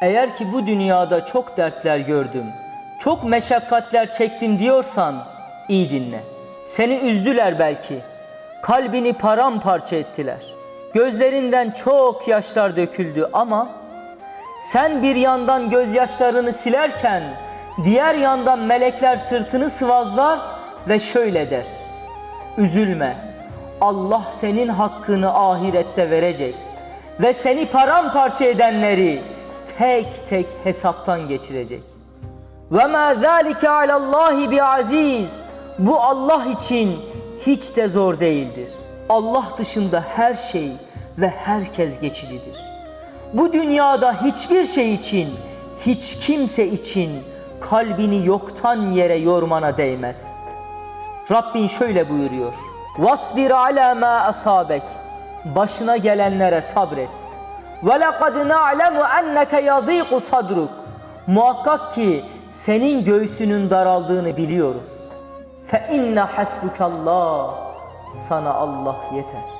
Eğer ki bu dünyada çok dertler gördüm, çok meşakkatler çektim diyorsan iyi dinle. Seni üzdüler belki, kalbini paramparça ettiler. Gözlerinden çok yaşlar döküldü ama sen bir yandan gözyaşlarını silerken diğer yandan melekler sırtını sıvazlar ve şöyle der. Üzülme. Allah senin hakkını ahirette verecek ve seni paramparça edenleri tek tek hesaptan geçirecek. Ve ma zalike alallahi bi aziz. Bu Allah için hiç de zor değildir. Allah dışında her şey ve herkes geçicidir. Bu dünyada hiçbir şey için, hiç kimse için kalbini yoktan yere yormana değmez. Rabbin şöyle buyuruyor. Vasbir ala ma asabek. Başına gelenlere sabret. Ve lekad na'lemu enneke yadîku sadruk. Muhakkak ki senin göğsünün daraldığını biliyoruz. Fe inne hasbukallah. Sana Allah yeter.